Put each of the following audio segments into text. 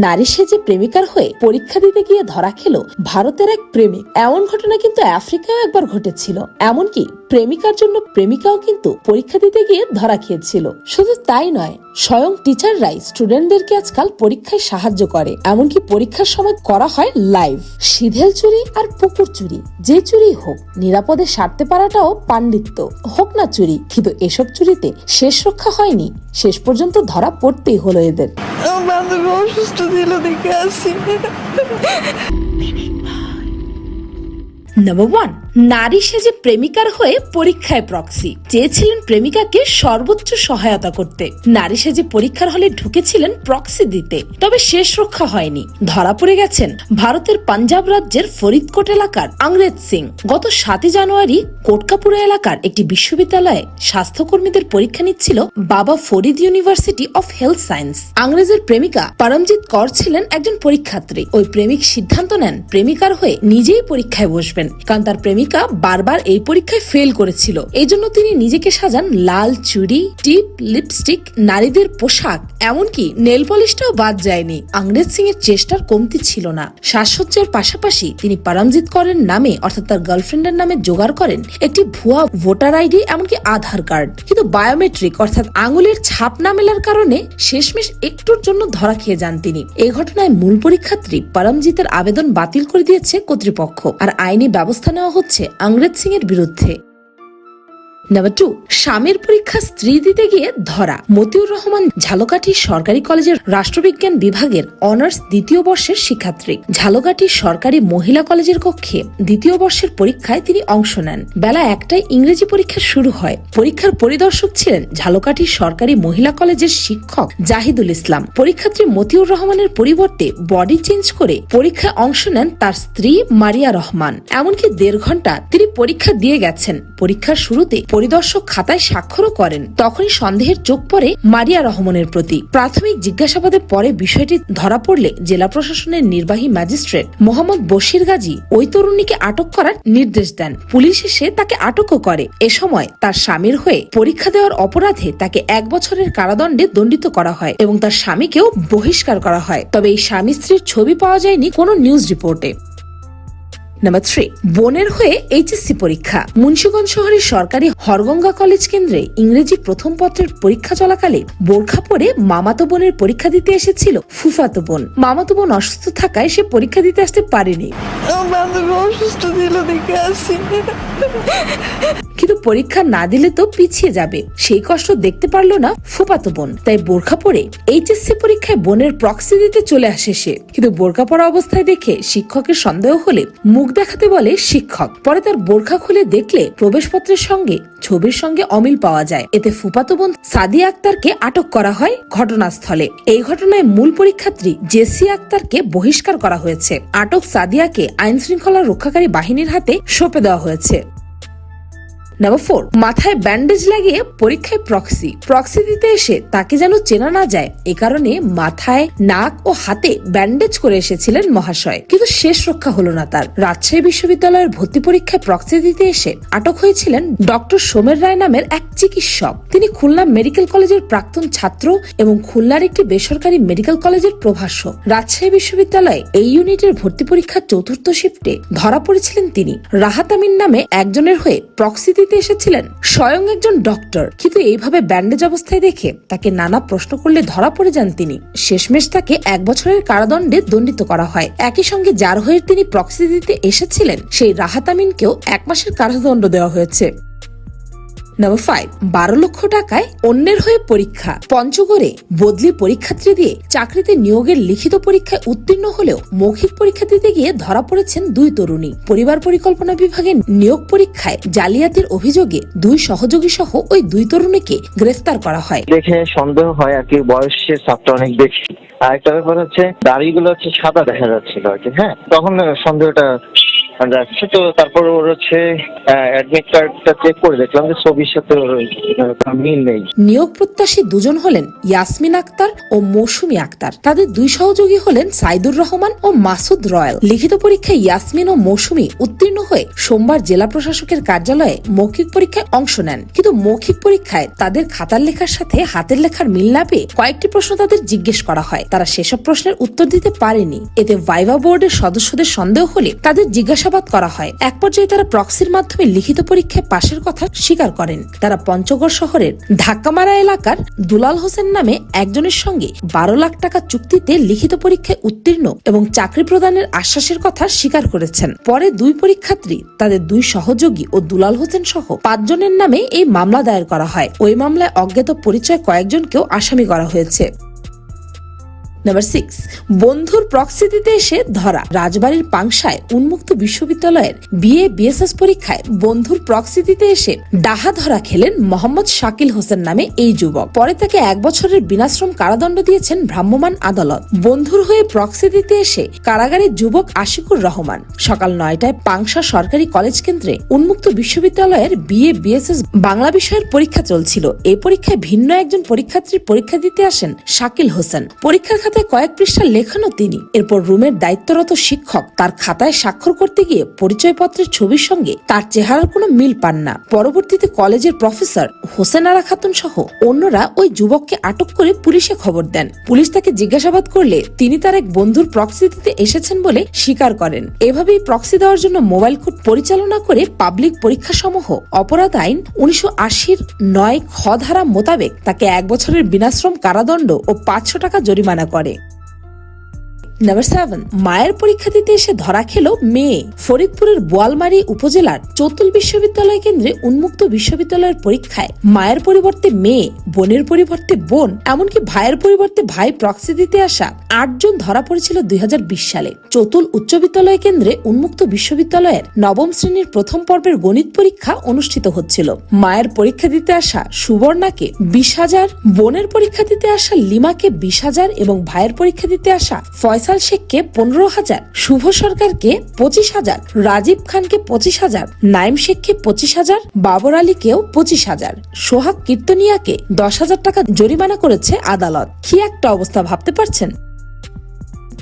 নারী সেজে প্রেমিকার হয়ে পরীক্ষা দিতে গিয়ে ধরা খেলো ভারতের এক প্রেমিক। এমন ঘটনা কিন্তু আফ্রিকাও একবার ঘটেছিল। এমনকি প্রেমিকার জন্য প্রেমিকাও কিন্তু পরীক্ষা দিতে গিয়ে ধরা খেয়েছিল। শুধু তাই নয়, স্বয়ং টিচাররাই স্টুডেন্টদেরকে আজকাল পরীক্ষায় সাহায্য করে। এমনকি পরীক্ষার সময় করা হয় লাইভ। সিধেল চুরি আর পুকুর চুরি, যে চুরি হোক, নিরাপদে সারতে পারাটাও পাণ্ডিত্য। হোক না চুরি, কিন্তু এসব চুরিতে শেষ রক্ষা হয়নি। শেষ পর্যন্ত ধরা পড়তেই হলো এদের। আমার বান্ধবী অসুস্থ ছিল দেখে আসি নাম্বার ওয়ান নারী সেজে প্রেমিকার হয়ে পরীক্ষায় প্রক্সি চেয়েছিলেন প্রেমিকাকে সর্বোচ্চ সহায়তা করতে। নারী সেজে পরীক্ষার হলে ঢুকেছিলেন প্রক্সি দিতে, তবে শেষ রক্ষা হয়নি। ধরা পড়ে গেছেন ভারতের পাঞ্জাব রাজ্যের ফরিদকোট এলাকার আংরেজ সিং। গত সাতই জানুয়ারি কোটকাপুরা এলাকার একটি বিশ্ববিদ্যালয়ে স্বাস্থ্যকর্মীদের পরীক্ষা নিচ্ছিল বাবা Farid university of health science. আংরেজের প্রেমিকা পরমজিৎ কর ছিলেন একজন পরীক্ষার্থী। ওই প্রেমিক সিদ্ধান্ত নেন প্রেমিকার হয়ে নিজেই পরীক্ষায় বসবেন। কারণ তার প্রেমিকা বারবার এই পরীক্ষায় ফেল করেছিল। এই জন্য তিনি নিজেকে সাজান লাল চুড়ি টিপ লিপস্টিক নারীদের পোশাক, এমনকি নেল পলিশটাও বাদ যায়নি। আংরেজ সিং এর চেষ্টার কমতি ছিল না। সাজসজ্জার পাশাপাশি তিনি পরমজিৎ করের নামে, অর্থাৎ তার গার্লফ্রেন্ডের নামে জোগাড় করেন একটি ভুয়া ভোটার আইডি এমনকি আধার কার্ড। কিন্তু বায়োমেট্রিক অর্থাৎ আঙুলের ছাপ না মেলার কারণে শেষমেশ একটুর জন্য ধরা খেয়ে যান তিনি। এই ঘটনায় মূল পরীক্ষার্থী পরমজিতের আবেদন বাতিল করে দিয়েছে কর্তৃপক্ষ। আর আইনি ব্যবস্থা নেওয়া হচ্ছে আংরেজ সিং এর বিরুদ্ধে। নাম্বার টু স্বামীর পরীক্ষা স্ত্রী দিতে গিয়ে ধরা। মতিউর রহমান ঝালকাঠি সরকারি কলেজের রাষ্ট্রবিজ্ঞান বিভাগের অনার্স দ্বিতীয় বর্ষের শিক্ষার্থী। ঝালকাঠি সরকারি মহিলা কলেজের কক্ষে দ্বিতীয় বর্ষের পরীক্ষায় তিনি অংশ নেন। বেলা একটায় ইংরেজি পরীক্ষা শুরু হয়। পরীক্ষার পরিদর্শক ছিলেন ঝালকাঠি সরকারি মহিলা কলেজের শিক্ষক জাহিদুল ইসলাম। পরীক্ষার্থী মতিউর রহমানের পরিবর্তে বডি চেঞ্জ করে পরীক্ষায় অংশ নেন তার স্ত্রী মারিয়া রহমান। এমনকি দেড় ঘণ্টা তিনি পরীক্ষা দিয়ে গেছেন। পরীক্ষার শুরুতে পরিদর্শক খাতায় স্বাক্ষরও করেন। তখনই সন্দেহের চোখ পড়ে মারিয়া রহমানের প্রতি। প্রাথমিক জিজ্ঞাসাবাদের পরে বিষয়টি ধরা পড়লে জেলা প্রশাসনের নির্বাহী ম্যাজিস্ট্রেট মোহাম্মদ বশির গাজী ওই তরুণীকে আটক করার নির্দেশ দেন। পুলিশ এসে তাকে আটকও করে। এ সময় তার স্বামীর হয়ে পরীক্ষা দেওয়ার অপরাধে তাকে এক বছরের কারাদণ্ডে দণ্ডিত করা হয় এবং তার স্বামীকেও বহিষ্কার করা হয়। তবে এই স্বামী স্ত্রীর ছবি পাওয়া যায়নি কোনো নিউজ রিপোর্টে। নাম্বার থ্রি বোনের হয়ে এইচএসসি পরীক্ষা। মুন্সিগঞ্জ শহরের সরকারি হরগঙ্গা কলেজ কেন্দ্রে ইংরেজি প্রথম পত্রের পরীক্ষা চলাকালে বোরখা পরে মামাতো বোনের পরীক্ষা দিতে এসেছিল ফুফাতো বোন। মামাতো বোন অসুস্থ থাকায় সে পরীক্ষা দিতে আসতে পারেনি। অসুস্থ ছিল দেখে আসি কিন্তু পরীক্ষা না দিলে তো পিছিয়ে যাবে। সেই কষ্ট দেখতে পারল না ফুপাতো বোন। তাই বোরখা পরে এইচএসসি পরীক্ষায় বোনের প্রক্সি দিতে চলে আসে সে। কিন্তু বোরখা পরা অবস্থায় দেখে শিক্ষকের সন্দেহ হলে মুখ দেখাতে বলে শিক্ষক। পরে তার বোরখা খুলে দেখলে প্রবেশপত্রের সঙ্গে, ছবির সঙ্গে অমিল পাওয়া যায়। এতে ফুপাতো বোন সাদিয়া আক্তারকে আটক করা হয় ঘটনাস্থলে। এই ঘটনায় মূল পরীক্ষার্থী জেসি আক্তারকে বহিষ্কার করা হয়েছে। আটক সাদিয়াকে আইন শৃঙ্খলা রক্ষাকারী বাহিনীর হাতে সঁপে দেওয়া হয়েছে। নাম্বার ফোর মাথায় ব্যান্ডেজ লাগিয়ে পরীক্ষায় প্রক্সি প্রক্সি দিতে এসে তাকে যেন চেনা না যায়, এ কারণে মাথায় নাক ও হাতে ব্যান্ডেজ করে এসেছিলেন মহাশয়। কিন্তু শেষ রক্ষা হলো না তার। রাজশাহী বিশ্ববিদ্যালয়ের ভর্তি পরীক্ষায় প্রক্সি দিতে এসে আটক হয়েছিলেন ডক্টর সোমের রায় নামের এক চিকিৎসক। তিনি খুলনা মেডিকেল কলেজের প্রাক্তন ছাত্র এবং খুলনার একটি বেসরকারি মেডিকেল কলেজের প্রভাষক। রাজশাহী বিশ্ববিদ্যালয়ে এই ইউনিটের ভর্তি পরীক্ষার চতুর্থ শিফটে ধরা পড়েছিলেন তিনি। রাহাত আমিন নামে একজনের হয়ে প্রক্সি দিতে এসেছিলেন? স্বয়ং একজন ডক্টর। কিন্তু এইভাবে ব্যান্ডেজ অবস্থায় দেখে তাকে নানা প্রশ্ন করলে ধরা পড়ে যান তিনি। শেষমেশ তাকে এক বছরের কারাদণ্ডে দণ্ডিত করা হয়। একই সঙ্গে যার হয়ে তিনি প্রক্সি দিতে এসেছিলেন, সেই রাহাতামিনকেও এক মাসের কারাদণ্ড দেওয়া হয়েছে। ফাইভ বারো লক্ষ টাকায় অন্যের হয়ে পরীক্ষা। পঞ্চগড়ে বদলি পরীক্ষার্থী দিয়ে চাকরিতে নিয়োগের লিখিত পরীক্ষায় উত্তীর্ণ হলেও মৌখিক পরীক্ষা দিতে গিয়ে ধরা পড়েছেন দুই তরুণী। পরিবার পরিকল্পনা বিভাগের নিয়োগ পরীক্ষায় জালিয়াতির অভিযোগে দুই সহযোগী সহ ওই দুই তরুণীকে গ্রেফতার করা হয়। দেখে সন্দেহ হয় আর কি, বয়সের ছাপটা অনেক বেশি। আর একটা ব্যাপার হচ্ছে, দাড়িগুলো হচ্ছে সাদা দেখা যাচ্ছিল আর কি হ্যাঁ? তখন সন্দেহটা যাচ্ছে তো তারপর ওর হচ্ছে অ্যাডমিট কার্ডটা চেক করে দেখলাম যে ছবির সাথে ওর মিল নেই। নিয়োগ প্রত্যাশী দুজন হলেন ইয়াসমিন আক্তার ও মৌসুমী আক্তার। তাদের দুই সহযোগী হলেন সাইদুর রহমান ও মাসুদ রয়্যাল। লিখিত পরীক্ষায় ইয়াসমিন ও মৌসুমী উত্তীর্ণ হয়ে সোমবার জেলা প্রশাসকের কার্যালয়ে মৌখিক পরীক্ষায় অংশ নেন। কিন্তু মৌখিক পরীক্ষায় তাদের খাতার লেখার সাথে হাতের লেখার মিল না পেয়ে কয়েকটি প্রশ্ন তাদের জিজ্ঞেস করা হয়। তারা সেসব প্রশ্নের উত্তর দিতে পারেনি। এতে ভাইভা বোর্ডের সদস্যদের সন্দেহ হলে তাদের জিজ্ঞাসাবাদ করা হয়। এক পর্যায়ে তারা প্রক্সির মাধ্যমে লিখিত পরীক্ষায় পাশের কথা স্বীকার করেন। তারা পঞ্চগড় শহরের ধাক্কামারা এলাকার দুলাল হোসেন নামে একজনের সঙ্গে বারো লাখ টাকা চুক্তিতে লিখিত পরীক্ষায় উত্তীর্ণ এবং চাকরি প্রদানের আশ্বাসের কথা স্বীকার করেছেন। পরে দুই পরীক্ষার্থী, তাদের দুই সহযোগী ও দুলাল হোসেন সহ পাঁচজনের নামে এই মামলা দায়ের করা হয়। ওই মামলায় অজ্ঞাত পরিচয় কয়েকজনকেও আসামি করা হয়েছে। নাম্বার সিক্স বন্ধুর প্রক্সি দিতে এসে ধরা। রাজবাড়ির পাংশায় উন্মুক্ত বিশ্ববিদ্যালয়ের বিএ বিএসএস পরীক্ষায় বন্ধুর প্রক্সি দিতে এসে ডাহা ধরা খেলেন মোহাম্মদ শাকিল হোসেন নামে এই যুবক। পরে তাকে এক বছরের বিনাশ্রম কারাদণ্ড দিয়েছেন আদালত। বন্ধুর হয়ে প্রক্সি দিতে এসে কারাগারে যুবক আশিকুর রহমান। সকাল নয়টায় পাংশা সরকারি কলেজ কেন্দ্রে উন্মুক্ত বিশ্ববিদ্যালয়ের বিএ বিএসএস বাংলা বিষয়ের পরীক্ষা চলছিল। এই পরীক্ষায় ভিন্ন একজন পরীক্ষার্থীর পরীক্ষা দিতে আসেন শাকিল হোসেন। পরীক্ষার খাতায় কয়েক পৃষ্ঠা লেখানো তিনি। এরপর রুমের দায়িত্বরত শিক্ষক তার খাতায় স্বাক্ষর করতে গিয়ে পরিচয়পত্রের ছবির সঙ্গে তার চেহারার কোনো মিল পান না। পরবর্তীতে কলেজের প্রফেসর হোসেন আরা খাতুন সহ অন্যরা ওই যুবককে আটক করে পুলিশে খবর দেন। পুলিশ তাকে জিজ্ঞাসাবাদ করলে তিনি তার এক বন্ধুর প্রক্সি দিতে এসেছেন বলে স্বীকার করেন। এভাবেই প্রক্সি দেওয়ার জন্য মোবাইল কোর্ট পরিচালনা করে পাবলিক পরীক্ষা সমূহ অপরাধ আইন উনিশশো আশির নয় খ ধারা মোতাবেক তাকে এক বছরের বিনাশ্রম কারাদণ্ড ও পাঁচশো টাকা জরিমানা করে নাম্বার সেভেন মায়ের পরীক্ষা দিতে এসে ধরা খেল মেয়ে। ফরিদপুরের বোয়ালমারি উপজেলার চতুল বিশ্ববিদ্যালয় কেন্দ্রে উন্মুক্ত বিশ্ববিদ্যালয়ের পরীক্ষায় মায়ের পরিবর্তে মেয়ে। বোনের পরিবর্তে বোন, এমনকি ভাইয়ের পরিবর্তে ভাই প্রক্সি দিতে আসা আটজন ধরা পড়েছিল দুই হাজার বিশ সালে। চতুল উচ্চ বিদ্যালয় কেন্দ্রে উন্মুক্ত বিশ্ববিদ্যালয়ের নবম শ্রেণির প্রথম পর্বের গণিত পরীক্ষা অনুষ্ঠিত হচ্ছিল। মায়ের পরীক্ষা দিতে আসা সুবর্ণাকে বিশ হাজার, বোনের পরীক্ষা দিতে আসা লিমাকে বিশ হাজার এবং ভাইয়ের পরীক্ষা দিতে আসা ফয়সাল শেখকে পনেরো হাজার, শুভ সরকারকে পঁচিশ হাজার, রাজীব খানকে পঁচিশ হাজার, নাইম শেখকে পঁচিশ হাজার, বাবর আলীকেও পঁচিশ হাজার। সোহাগ কীর্তনিয়াকে দশ হাজার টাকা জরিমানা করেছে আদালত। কি একটা অবস্থা ভাবতে পারছেন?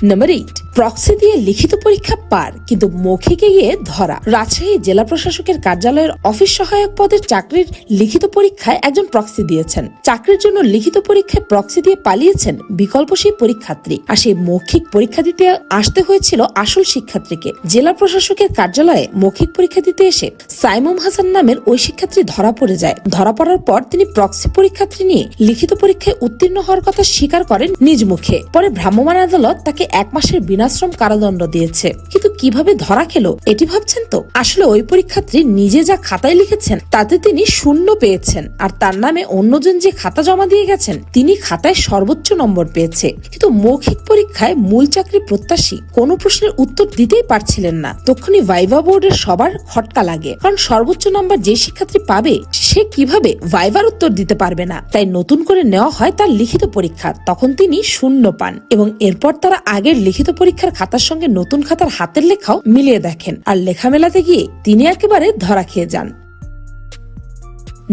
নাম্বার এইট প্রক্সি দিয়ে লিখিত পরীক্ষা পার, কিন্তু মৌখিকে গিয়ে ধরা। রাজশাহী জেলা প্রশাসকের কার্যালয়ের অফিস সহায়ক পদের চাকরির লিখিত পরীক্ষায় একজন প্রক্সি দিয়েছেন। চাকরির জন্য লিখিত পরীক্ষায় প্রক্সি দিয়ে পালিয়েছেন বিকল্প সেই পরীক্ষার্থী। আর সেই মৌখিক পরীক্ষা দিতে আসতে হয়েছিল আসল শিক্ষার্থীকে। জেলা প্রশাসকের কার্যালয়ে মৌখিক পরীক্ষা দিতে এসে সাইমুম হাসান নামের ওই শিক্ষার্থী ধরা পড়ে যায়। ধরা পড়ার পর তিনি প্রক্সি পরীক্ষার্থী নিয়ে লিখিত পরীক্ষায় উত্তীর্ণ হওয়ার কথা স্বীকার করেন নিজ মুখে। পরে ভ্রাম্যমাণ আদালত তাকে এক মাসের বিনাশ্রম কারাদণ্ড দিয়েছে। কিন্তু কীভাবে ধরা খেলো, এটি ভাবছেন তো? আসলে ওই পরীক্ষার্থী নিজে যা খাতায় লিখেছেন, তাতে তিনি শূন্য পেয়েছেন। আর তার নামে অন্যজন যে খাতা জমা দিয়ে গেছেন, তিনি খাতায় সর্বোচ্চ নম্বর পেয়েছে। কিন্তু মৌখিক পরীক্ষায় মূল চাকরি প্রত্যাশী কোনো প্রশ্নের উত্তর দিতেই পারছিলেন না। তখনই ভাইভা বোর্ডের সবার খটকা লাগে। কারণ সর্বোচ্চ নম্বর যে শিক্ষার্থী পাবে, সে কীভাবে ভাইভার উত্তর দিতে পারবে না। তাই নতুন করে নেওয়া হয় তার লিখিত পরীক্ষা। তখন তিনি শূন্য পান এবং এরপর তারা আগের লিখিত পরীক্ষার খাতার সঙ্গে নতুন খাতার হাতের লেখাও মিলিয়ে দেখেন। আর লেখা মেলাতে গিয়ে তিনি একেবারে ধরা খেয়ে যান।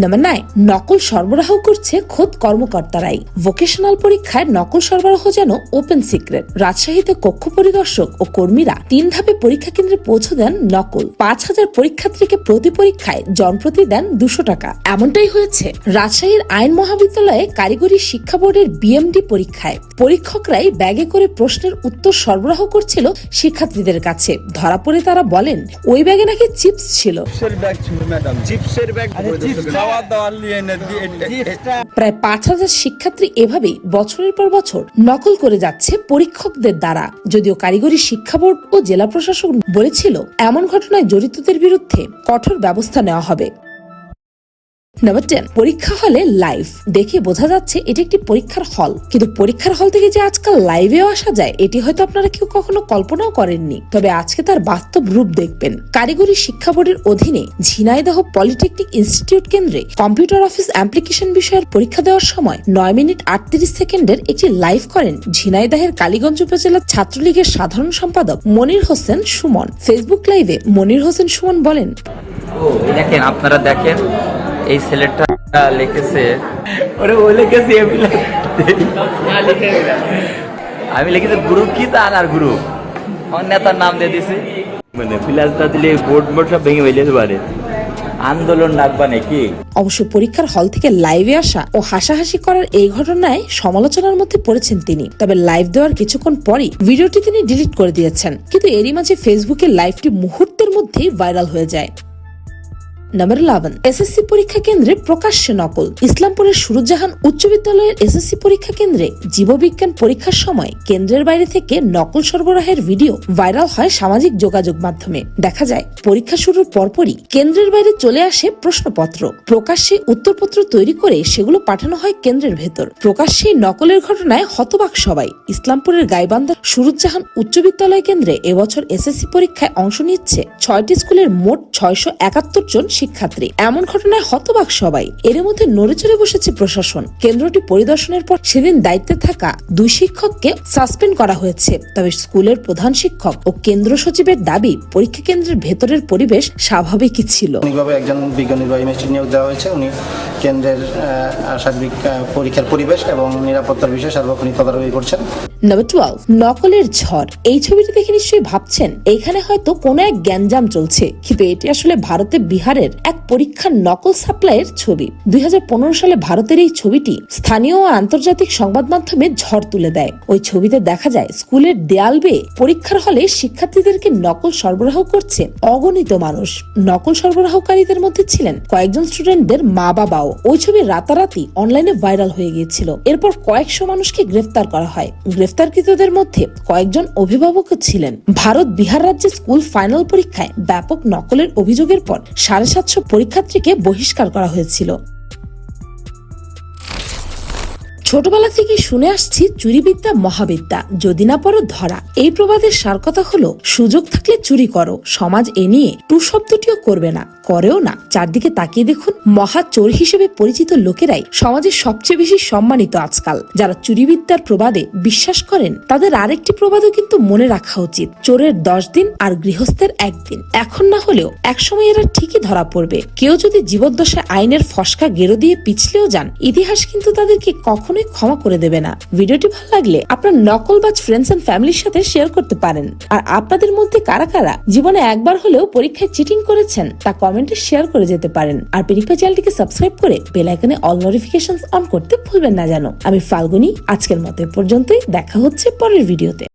নাম্বার নাইন নকল সরবরাহ করছে খোদ কর্মকর্তারাই। ভোকেশনাল পরীক্ষায় নকল সরবরাহ যেন ওপেন সিক্রেট রাজশাহীতে কক্ষ পরিদর্শক ও কর্মীরা তিন ধাপে পরীক্ষা কেন্দ্রে পৌঁছে দেন নকল। পাঁচ হাজার পরীক্ষার্থীকে প্রতি পরীক্ষায় জনপ্রতি দেন দুশো টাকা। এমনটাই হয়েছে রাজশাহীর আইন মহাবিদ্যালয়ে কারিগরি শিক্ষা বোর্ডের বিএমডি পরীক্ষায়। পরীক্ষকরাই ব্যাগে করে প্রশ্নের উত্তর সরবরাহ করছিল শিক্ষার্থীদের কাছে। ধরা পড়ে তারা বলেন ওই ব্যাগে নাকি চিপস ছিল? চিপসের ব্যাগ ছিল ম্যাডাম চিপসের ব্যাগ খাওয়া দাওয়ার নিয়ে প্রায় পাঁচ হাজার শিক্ষার্থী এভাবেই বছরের পর বছর নকল করে যাচ্ছে পরীক্ষকদের দ্বারা। যদিও কারিগরি শিক্ষা বোর্ড ও জেলা প্রশাসক বলেছিল এমন ঘটনায় জড়িতদের বিরুদ্ধে কঠোর ব্যবস্থা নেওয়া হবে। নাম্বার টেন পরীক্ষা হলে লাইভ দেখে বোঝা যাচ্ছে এটি একটি পরীক্ষার হল কিন্তু পরীক্ষার হল থেকে যে আজকাল লাইভেও আসা যায়, এটি হয়তো আপনারা কেউ কখনো কল্পনাও করেননি। তবে আজকে তার বাস্তব রূপ দেখবেন। কারিগরি শিক্ষা বোর্ডের অধীনে ঝিনাইদহ পলিটেকনিক ইনস্টিটিউট কেন্দ্রে কম্পিউটার অফিস অ্যাপ্লিকেশন বিষয়ের পরীক্ষা দেওয়ার সময় নয় মিনিট আটত্রিশ সেকেন্ডের একটি লাইভ করেন ঝিনাইদহের কালীগঞ্জ উপজেলা ছাত্রলীগের সাধারণ সম্পাদক মনির হোসেন সুমন। ফেসবুক লাইভে মনির হোসেন সুমন বলেন দেখেন, আপনারা দেখেন। এই ছেলেটা লিখেছে। ওরে ও লিখেছে আমি লিখে- আমি লিখেছি গ্রুপ কি তা আর গ্রুপ আমার নেতার নাম দিয়ে দিছি। মানে ফিলাসটা দিলে বোর্ড বোর্ড সব ভেঙে ফেলে পারে। আন্দোলন ডাকবা নাকি অবশ্য পরীক্ষার হল থেকে লাইভে আসা ও হাসাহাসি করার এই ঘটনায় সমালোচনার মধ্যে পড়েছেন তিনি। তবে লাইভ দেওয়ার কিছুক্ষণ পরই ভিডিওটি তিনি ডিলিট করে দিয়েছেন। কিন্তু এরই মাঝে ফেসবুকে লাইভটি মুহূর্তের মধ্যেই ভাইরাল হয়ে যায়। নাম্বার ইলেভেন এসএসসি পরীক্ষা কেন্দ্রে প্রকাশ্যে নকল। ইসলামপুরের সুরুজ্জাহান উচ্চ বিদ্যালয়ের এসএসসি পরীক্ষা কেন্দ্রে জীববিজ্ঞান পরীক্ষার সময় কেন্দ্রের বাইরে থেকে নকল সরবরাহের ভিডিও ভাইরাল হয় সামাজিক যোগাযোগ মাধ্যমে। দেখা যায়, পরীক্ষা শুরুর পরপরই কেন্দ্রের বাইরে চলে আসে প্রশ্নপত্র। প্রকাশ্যে উত্তরপত্র তৈরি করে সেগুলো পাঠানো হয় কেন্দ্রের ভেতর। প্রকাশ্যে নকলের ঘটনায় হতবাক সবাই। ইসলামপুরের গাইবান্ধা সুরুজ্জাহান উচ্চ বিদ্যালয় কেন্দ্রে এবছর এসএসসি পরীক্ষায় অংশ নিচ্ছে ছয়টি স্কুলের মোট ছয়শো একাত্তর জন শিক্ষার্থী। এমন ঘটনায় হতবাক সবাই। এর মধ্যে নড়েচড়ে বসেছে প্রশাসন। কেন্দ্রটি পরিদর্শনের পর সেদিন দায়িত্বে থাকা দুই শিক্ষককে সাসপেন্ড করা হয়েছে। তবে স্কুলের প্রধান শিক্ষক ও কেন্দ্র সচিবের দাবি পরীক্ষা কেন্দ্রের ভেতরের পরিবেশ স্বাভাবিকই ছিল। একজন বিজ্ঞ নির্বাহী নিয়োগ দেওয়া হয়েছে। উনি কেন্দ্রের সার্বিক পরীক্ষার পরিবেশ এবং নিরাপত্তার বিষয়ে সার্বক্ষণিক তদারকি করছেন। নাম্বার টুয়েলভ নকলের ঝড়। এই ছবিটি দেখে নিশ্চয়ই ভাবছেন এখানে হয়তো কোনো এক গ্যাঞ্জাম চলছে। কিন্তু এটি আসলে ভারতে বিহারের এক পরীক্ষার নকল সাপ্লাইয়ের ছবি। দুই হাজার পনেরো সালে ভারতের এই ছবিটি স্থানীয় ও আন্তর্জাতিক সংবাদ মাধ্যমে ঝড় তুলে দেয়। ওই ছবিতে দেখা যায়, স্কুলের দেয়াল বেয়ে পরীক্ষার হলে শিক্ষার্থীদেরকে নকল সরবরাহ করছে অগণিত মানুষ। নকল সরবরাহকারীদের মধ্যে ছিলেন কয়েকজন স্টুডেন্টদের মা বাবাও। ওই ছবি রাতারাতি অনলাইনে ভাইরাল হয়ে গিয়েছিল। এরপর কয়েকশো মানুষকে গ্রেফতার করা হয়। গ্রেফতারকৃতদের মধ্যে কয়েকজন অভিভাবকও ছিলেন। ভারত বিহার রাজ্যে স্কুল ফাইনাল পরীক্ষায় ব্যাপক নকলের অভিযোগের পর সাড়ে সাতশো পরীক্ষার্থীকে বহিষ্কার করা হয়েছিল। ছোটবেলা থেকে শুনে আসছি চুরিবিদ্যা মহাবিদ্যা, যদি না পড়ো ধরা। এই প্রবাদের সার কথা হলো, সুযোগ থাকলে চুরি করো, সমাজ এ নিয়ে টু শব্দটিও করবে না, করেও না। চারদিকে তাকিয়ে দেখুন, মহা চোর হিসেবে পরিচিত লোকেরাই সমাজের সবচেয়ে বেশি সম্মানিত আজকাল। যারা চুরিবিদ্যার প্রবাদে বিশ্বাস করেন, তাদের আরেকটি প্রবাদও কিন্তু মনে রাখা উচিত, চোরের দশ দিন আর গৃহস্থের একদিন। এখন না হলেও একসময় এরা ঠিকই ধরা পড়বে। কেউ যদি জীবদ্দশায় আইনের ফসকা গেরো দিয়ে পিছলেও যান, ইতিহাস কিন্তু তাদেরকে কখনোই ক্ষমা করে দেবে না। ভিডিওটি ভালো লাগলে আপনার নকল নকলবাজ ফ্রেন্ডস এন্ড ফ্যামিলির সাথে শেয়ার করতে পারেন। আর আপনাদের মধ্যে কারা কারা জীবনে একবার হলেও পরীক্ষায় চিটিং করেছেন, তা কমেন্টে শেয়ার করে যেতে পারেন। আর পেরিপা চ্যানেলটিকে সাবস্ক্রাইব করে বেল আইকনে অল নোটিফিকেশন অন করতে ভুলবেন না জানো আমি ফাল্গুনি, আজকের মতো পর্যন্তই। দেখা হচ্ছে পরের ভিডিওতে